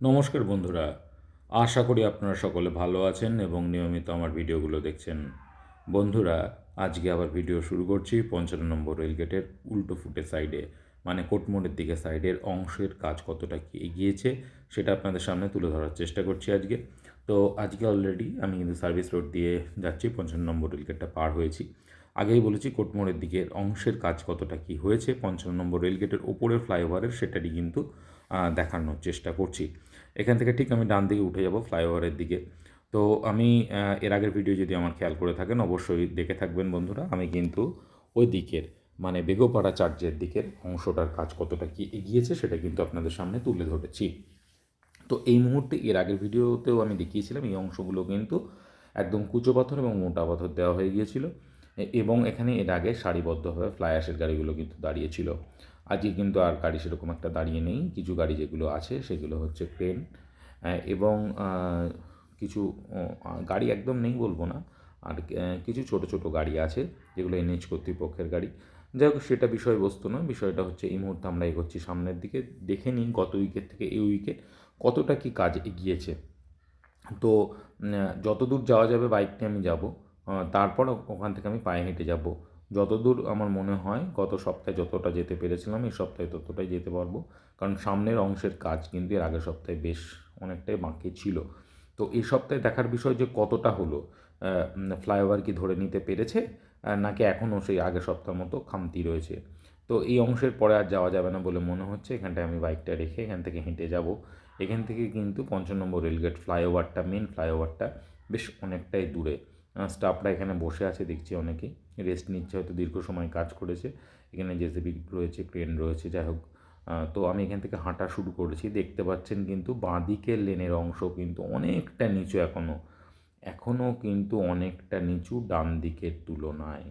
নমস্কার বন্ধুরা, আশা করি আপনারা সকলে ভালো আছেন এবং নিয়মিত আমার ভিডিওগুলো দেখছেন। বন্ধুরা, আজকে আবার ভিডিও শুরু করছি পঞ্চান্ন নম্বর রেলগেটের উল্টো ফুটে সাইডে মানে কোটমোড়ের দিকে সাইডের অংশের কাজ কতটা কি এগিয়েছে সেটা আপনাদের সামনে তুলে ধরার চেষ্টা করছি আজকে। তো আজকে অলরেডি আমি কিন্তু সার্ভিস রোড দিয়ে যাচ্ছি, পঞ্চান্ন নম্বর রেলগেটটা পার হয়েছি। আগেই বলেছি কোটমোড়ের দিকের অংশের কাজ কতটা কি হয়েছে, পঞ্চান্ন নম্বর রেলগেটের ওপরের ফ্লাইওভারের সেটারই কিন্তু দেখানোর চেষ্টা করছি। এখান থেকে ঠিক আমি ডান দিকে উঠে যাব ফ্লাইওভারের দিকে। তো আমি এর আগের ভিডিও যদি আমার খেয়াল করে থাকেন, অবশ্যই দেখে থাকবেন বন্ধুরা। আমি কিন্তু ওই দিকের মানে বেগোপাড়া চার্চের দিকের অংশটার কাজ কতটা কি এগিয়েছে সেটা কিন্তু আপনাদের সামনে তুলে ধরেছি। তো এই মুহূর্তে এর আগের ভিডিওতেও আমি দেখিয়েছিলাম, এই অংশগুলো কিন্তু একদম কুচো পাথর এবং মোটা পাথর দেওয়া হয়ে গিয়েছিল। এবং এখানে এর আগে সারিবদ্ধভাবে ফ্লাই গাড়িগুলো কিন্তু দাঁড়িয়েছিল আজকে কিন্তু আর গাড়ি সেরকম একটা দাঁড়িয়ে নেই। কিছু গাড়ি যেগুলো আছে, সেগুলো হচ্ছে ট্রেন এবং কিছু গাড়ি একদম নেই বলব না। আর কিছু ছোট ছোট গাড়ি আছে, যেগুলো এনএইচ কর্তৃপক্ষের গাড়ি। যাই হোক, সেটা বিষয়বস্তু নয়। বিষয়টা হচ্ছে, এই মুহূর্তে আমরা এগোচ্ছি সামনের দিকে। দেখে নিই গত উইকেট থেকে এই উইকেট কতটা কি কাজ এগিয়েছে। তো যতদূর যাওয়া যাবে বাইক নিয়ে আমি যাব। তারপর ওখান থেকে আমি পায়ে হেঁটে যাব। যতদূর আমার মনে হয়, গত সপ্তাহে যতটা যেতে পেরেছিলাম, এই সপ্তাহে ততটাই যেতে পারব। কারণ সামনের অংশের কাজ কিন্তু এর আগের সপ্তাহে বেশ অনেকটাই বাকি ছিল। তো এই সপ্তাহে দেখার বিষয় যে কতটা হলো ফ্লাইওভার কি ধরে নিতে পেরেছে নাকি এখনও সেই আগের সপ্তাহের মতো খামতি রয়েছে। তো এই অংশের পরে আর যাওয়া যাবে না বলে মনে হচ্ছে, এখানটায় আমি বাইকটা রেখে এখান থেকে হেঁটে যাব। এখান থেকে কিন্তু পঞ্চান্ন নম্বর রেলগেট ফ্লাইওভারটা, মেন ফ্লাইওভারটা বেশ অনেকটাই দূরে। স্টাফরা এখানে বসে আছে, দেখছি অনেকেই। রেস্ট নিচ্ছে, হয়তো দীর্ঘ সময় কাজ করেছে। এখানে জেসিবি রয়েছে ক্রেন রয়েছে, যাই হোক। তো আমি এখান থেকে হাঁটা শুরু করেছি। দেখতে পাচ্ছেন কিন্তু বাঁদিকের লেনের অংশ কিন্তু অনেকটা নিচু এখনও এখনও কিন্তু অনেকটা নিচু ডান দিকের তুলনায়।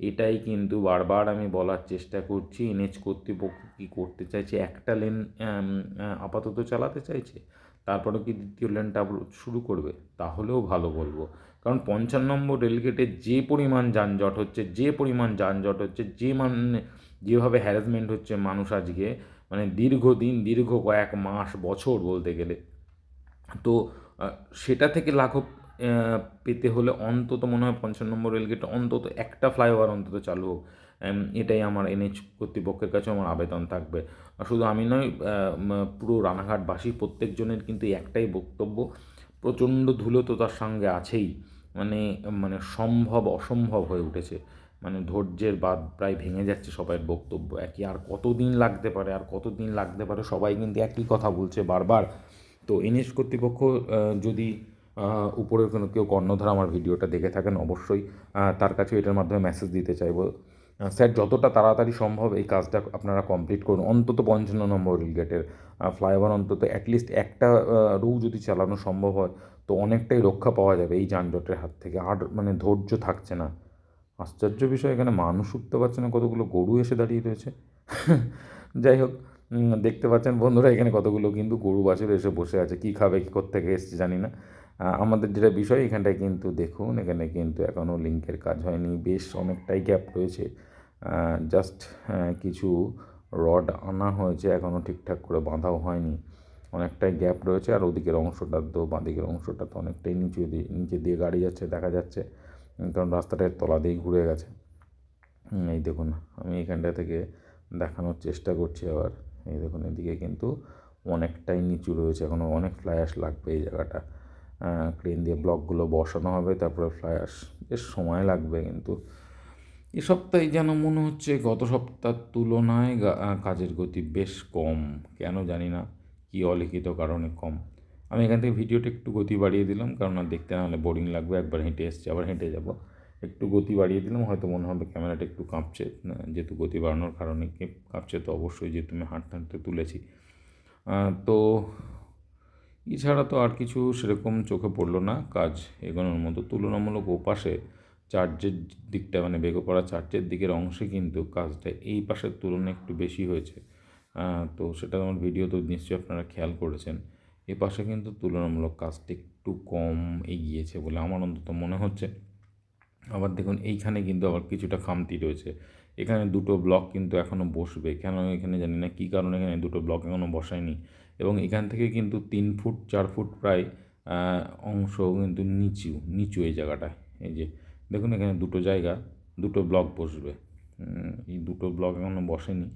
এটাই কিন্তু বারবার আমি বলার চেষ্টা করছি এনএচ কর্তৃপক্ষ কী করতে চাইছে? একটা লেন আপাতত চালাতে চাইছে? তারপরে কি দ্বিতীয় লেনটা শুরু করবে? তাহলেও ভালো বলব। কারণ পঞ্চান্ন নম্বর রেলগেটে যে পরিমাণ যানজট হচ্ছে, যে পরিমাণ যানজট হচ্ছে, যে মানে যেভাবে হ্যারাসমেন্ট হচ্ছে মানুষ আজকে মানে দীর্ঘদিন, দীর্ঘ কয়েক মাস, বছর বলতে গেলে। তো সেটা থেকে লাঘব পেতে হলে অন্তত মনে হয় পঞ্চান্ন নম্বর রেলগেটে অন্তত একটা ফ্লাইওভার অন্তত চালু হোক। এটাই আমার এনএইচ কর্তৃপক্ষের কাছে আমার আবেদন থাকবে। শুধু আমি নয় পুরো রানাঘাটবাসী, প্রত্যেকজনের কিন্তু একটাই বক্তব্য প্রচণ্ড ধুলো তো তার সঙ্গে আছেই। মানে মানে সম্ভব, অসম্ভব হয়ে উঠেছে। মানে ধৈর্যের বাদ প্রায় ভেঙে যাচ্ছে সবাইয়ের বক্তব্য। একই আর কতদিন লাগতে পারে, আর কতদিন লাগতে পারে, সবাই কিন্তু একই কথা বলছে বারবার। তো এনএস কর্তৃপক্ষ যদি উপরের কোনো কেউ কর্ণধার আমার ভিডিওটা দেখে থাকেন, অবশ্যই তার কাছে এটার মাধ্যমে মেসেজ দিতে চাইব। স্যার, যতটা তাড়াতাড়ি সম্ভব এই কাজটা আপনারা কমপ্লিট করুন। অন্তত পঞ্চান্ন নম্বর রেলগেটের ফ্লাইওভার অন্তত অ্যাটলিস্ট একটা রু যদি চালানো সম্ভব হয়, তো অনেকটাই রক্ষা পাওয়া যাবে এই যানজটের হাত থেকে। আর মানে ধৈর্য থাকছে না। আশ্চর্য বিষয়, এখানে মানুষ উঠতে পারছে না, কতগুলো গরু এসে দাঁড়িয়ে রয়েছে। যাই হোক দেখতে পাচ্ছেন বন্ধুরা, এখানে কতগুলো কিন্তু গরু বাছুর এসে বসে আছে, কী খাবে, কী থেকে এসছে জানি না। আমাদের যেটা বিষয়, এখানটায় কিন্তু দেখুন, এখানে কিন্তু এখনও লিঙ্কের কাজ হয়নি, বেশ অনেকটাই গ্যাপ রয়েছে। জাস্ট কিছু রড আনা হয়েছে এখনও ঠিকঠাক করে বাঁধাও হয়নি। অনেকটাই গ্যাপ রয়েছে, আর ওদিকের অংশটা তো, বাঁদিকের অংশটা তো অনেকটাই নিচু দিয়ে, নিচে দিয়ে গাড়ি যাচ্ছে, দেখা যাচ্ছে। কারণ রাস্তাটার তলা দিয়েই ঘুরে গেছে। এই দেখুন, আমি এখানটা থেকে দেখানোর চেষ্টা করছি আবার। এই দেখুন, এদিকে কিন্তু অনেকটাই নিচু রয়েছে এখনও অনেক ফ্লাইয়াস লাগবে এই জায়গাটা। ক্রেন দিয়ে ব্লকগুলো বসানো হবে, তারপরে ফ্লাইয়াস বেশ সময় লাগবে কিন্তু। এ সপ্তাহে যেন মনে হচ্ছে গত সপ্তাহের তুলনায় কাজের গতি বেশ কম। কেন জানি না, কী অলিখিত কারণে কম। আমি এখান থেকে ভিডিওটা একটু গতি বাড়িয়ে দিলাম, কারণ আর দেখতে না হলে বোরিং লাগবে। একবার হেঁটে এসছি, আবার হেঁটে যাব। একটু গতি বাড়িয়ে দিলাম, হয়তো মনে হবে ক্যামেরাটা একটু কাঁপছে। যেহেতু গতি বাড়ানোর কারণে কাঁপছে, তো অবশ্যই যেহেতু আমি হাঁটতে হাঁটতে তুলেছি। তো এছাড়া তো আর কিছু সেরকম চোখে পড়ল না। কাজ এগোনোর মতো তুলনামূলক ওপাশে চার্চের দিকটা মানে বেগোপাড়া চার্চের দিকের অংশে কিন্তু কাজটা এই পাশের তুলনায় একটু বেশি হয়েছে। তো সেটা আমার ভিডিও তো নিশ্চয়ই আপনারা খেয়াল করেছেন। এ পাশে কিন্তু তুলনামূলক কাজটা একটু কম এগিয়েছে বলে আমার অন্তত মনে হচ্ছে। আবার দেখুন, এইখানে কিন্তু আবার কিছুটা খামতি রয়েছে। এখানে দুটো ব্লক কিন্তু এখনও বসবে। কেন এখানে জানি না কী কারণে এখানে দুটো ব্লক এখনও বসায়নি। এবং এখান থেকে কিন্তু তিন ফুট, চার ফুট প্রায় অংশ কিন্তু নিচু নিচু এই জায়গাটায়। এই যে দেখুন এখানে দুটো জায়গা, দুটো ব্লক বসবে। এই দুটো ব্লক এখনও বসেনি।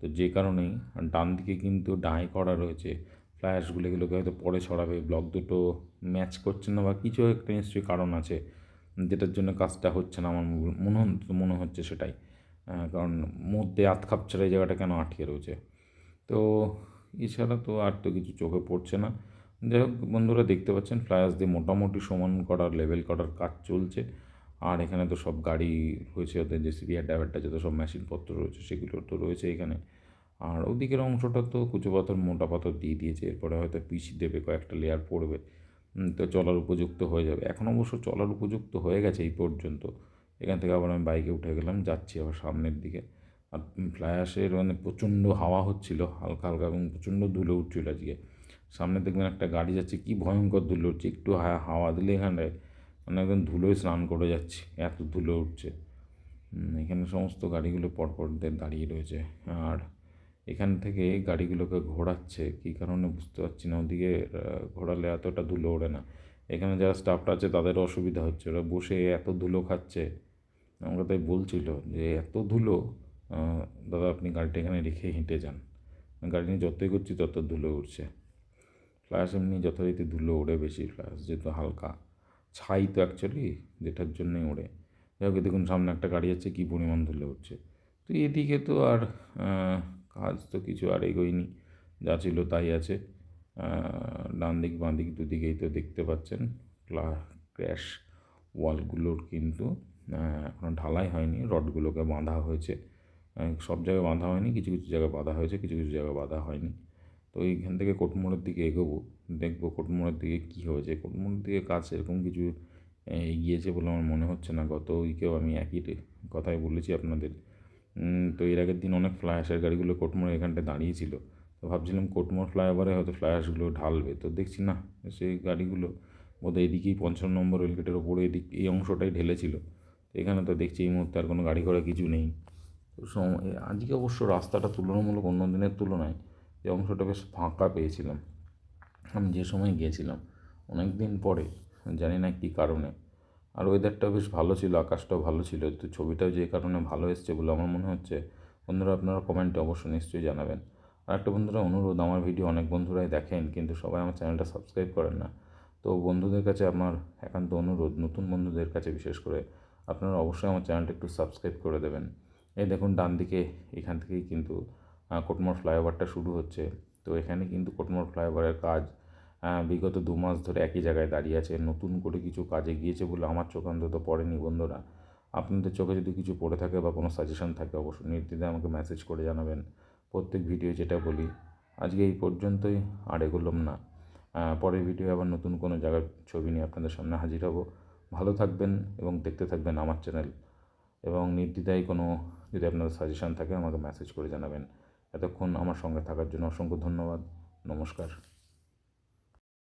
তো যে কারণেই ডান দিকে কিন্তু ডাঁই করা রয়েছে। ফ্ল্যাশগুলো এগুলোকে হয়তো পরে ছড়াবে। ব্লক দুটো ম্যাচ করছে না বা কিছু একটা নিশ্চয়ই কারণ আছে। যেটার জন্য কাজটা হচ্ছে না আমার মনে মনে হচ্ছে সেটাই। কারণ মধ্যে আত খাপছাড়া এই জায়গাটা কেন আটকে রয়েছে। তো এছাড়া তো আর তো কিছু চোখে পড়ছে না। যাই হোক, বন্ধুরা দেখতে পাচ্ছেন ফ্লায়ার্স দিয়ে মোটামুটি সমান করার, লেভেল করার কাজ চলছে। আর এখানে তো সব গাড়ি রয়েছে, ওদের যে সিরিয়ার ড্রাইভারটা যত সব মেশিনপত্র রয়েছে, সেগুলো তো রয়েছে এখানে। আর ওদিকের অংশটা তো কুচো পাথর, মোটা পাথর দিয়ে দিয়েছে, এরপরে হয়তো পিসি দেবে, কয়েকটা লেয়ার পড়বে। তো চলার উপযুক্ত হয়ে যাবে। এখন অবশ্য চলার উপযুক্ত হয়ে গেছে এই পর্যন্ত। এখান থেকে আবার আমি বাইকে উঠে গেলাম, যাচ্ছি আবার সামনের দিকে। আর ফ্লায়াসের মানে প্রচণ্ড হাওয়া হচ্ছিল, হালকা হালকা এবং প্রচণ্ড ধুলো উঠছিল আজকে। সামনে দেখবেন একটা গাড়ি যাচ্ছে, কি ভয়ঙ্কর ধুলো উঠছে, একটু হাওয়া দিলে এখানে মানে একদম ধুলোয় স্নান করে যাচ্ছি, এত ধুলো উঠছে। এখানে সমস্ত গাড়িগুলো পরপর দাঁড়িয়ে রয়েছে। আর এখান থেকে গাড়িগুলোকে ঘোরাচ্ছে, কী কারণে বুঝতে পারছি না। ওদিকে ঘোরালে এতটা ধুলো ওড়ে না। এখানে যারা স্টাফটা আছে, তাদের অসুবিধা হচ্ছে। ওরা বসে এত ধুলো খাচ্ছে। আমাকে তাই বলছিল যে, এত ধুলো? দাদা, আপনি গাড়িটা এখানে রেখে হেঁটে যান। গাড়ি নিয়ে যতই করছি তত ধুলো উঠছে। ফ্লাশ এমনি যথারীতি ধুলো ওড়ে বেশি। ফ্লাশ যেহেতু হালকা। ছাই তো অ্যাকচুয়ালি যেটার জন্যই ওড়ে। যাই হোক, দেখুন, সামনে একটা গাড়ি যাচ্ছে, কী পরিমাণ ধুলো উঠছে তো এদিকে তো আর কাজ তো কিছু আর এগোয়নি, যা ছিল তাই আছে। ডান দিক বাঁ দিক দুদিকেই তো দেখতে পাচ্ছেন ক্র্যাশ ওয়ালগুলোর কিন্তু এখনও ঢালাই হয়নি, রডগুলোকে বাঁধা হয়েছে। সব জায়গায় বাঁধা হয়নি, কিছু কিছু জায়গায় বাঁধা হয়েছে, কিছু কিছু জায়গায় বাঁধা হয়নি। তো এইখান থেকে কোটমোড়ের দিকে এগোবো, দেখব কোটমোড়ের দিকে কী হয়েছে কোটমোড়ের দিকে কাজ এরকম কিছু এগিয়েছে বলে আমার মনে হচ্ছে না। গত উইকেও আমি একই কথাই বলেছি আপনাদের। তো এর আগের দিন অনেক ফ্লাইঅ্যাশের গাড়িগুলো কোটমোড় এখানটায় দাঁড়িয়েছিল তো ভাবছিলাম কোটমোড় ফ্লাইওভারে হয়তো ফ্লাইঅ্যাশগুলো ঢালবে। তো দেখছি না, সেই গাড়িগুলো বোধহয় এদিকেই পঞ্চান্ন নম্বর রেলগেটের ওপরে এদিক, এই অংশটাই ঢেলেছিল। তো এখানে তো দেখছি এই মুহূর্তে আর কোনো গাড়ি ঘোড়া কিছু নেই। তো আজকে অবশ্য রাস্তাটা তুলনামূলক অন্য দিনের তুলনায় এই অংশটা বেশ ফাঁকা পেয়েছিলাম। আমি যে সময় গিয়েছিলাম অনেক দিন পরে, জানি না কী কারণে। আর ওয়েদারটাও বেশ ভালো ছিল, আকাশটাও ভালো ছিল, তো ছবিটাও যে কারণে ভালো এসছে বলে আমার মনে হচ্ছে, বন্ধুরা আপনারা কমেন্টে অবশ্যই নিশ্চয়ই জানাবেন। আর একটা বন্ধুরা অনুরোধ, আমার ভিডিও অনেক বন্ধুরাই দেখেন, কিন্তু সবাই আমার চ্যানেলটা সাবস্ক্রাইব করেন না। তো বন্ধুদের কাছে আমার একান্ত অনুরোধ, নতুন বন্ধুদের কাছে বিশেষ করে, আপনারা অবশ্যই আমার চ্যানেলটা একটু সাবস্ক্রাইব করে দেবেন। এই দেখুন ডান দিকে এখান থেকেই কিন্তু কোটমোড় ফ্লাইওভারটা শুরু হচ্ছে। তো এখানে কিন্তু কোটমোড় ফ্লাইওভারের কাজ বিগত দু মাস ধরে একই জায়গায় দাঁড়িয়ে আছে। নতুন করে কিছু কাজে গিয়েছে বলে আমার চোখ অন্তত পড়েনি বন্ধুরা। আপনাদের চোখে যদি কিছু পড়ে থাকে বা কোনো সাজেশন থাকে, অবশ্যই নির্দ্বিধায় আমাকে মেসেজ করে জানাবেন। প্রত্যেক ভিডিও যেটা বলি, আজকে এই পর্যন্তই, আর এগোলাম না। পরের ভিডিও আবার নতুন কোনো জায়গার ছবি নিয়ে আপনাদের সামনে হাজির হব। ভালো থাকবেন এবং দেখতে থাকবেন আমার চ্যানেল এবং নির্দ্বিধায় কোনো যদি আপনাদের সাজেশান থাকে, আমাকে মেসেজ করে জানাবেন। এতক্ষণ আমার সঙ্গে থাকার জন্য অসংখ্য ধন্যবাদ। নমস্কার।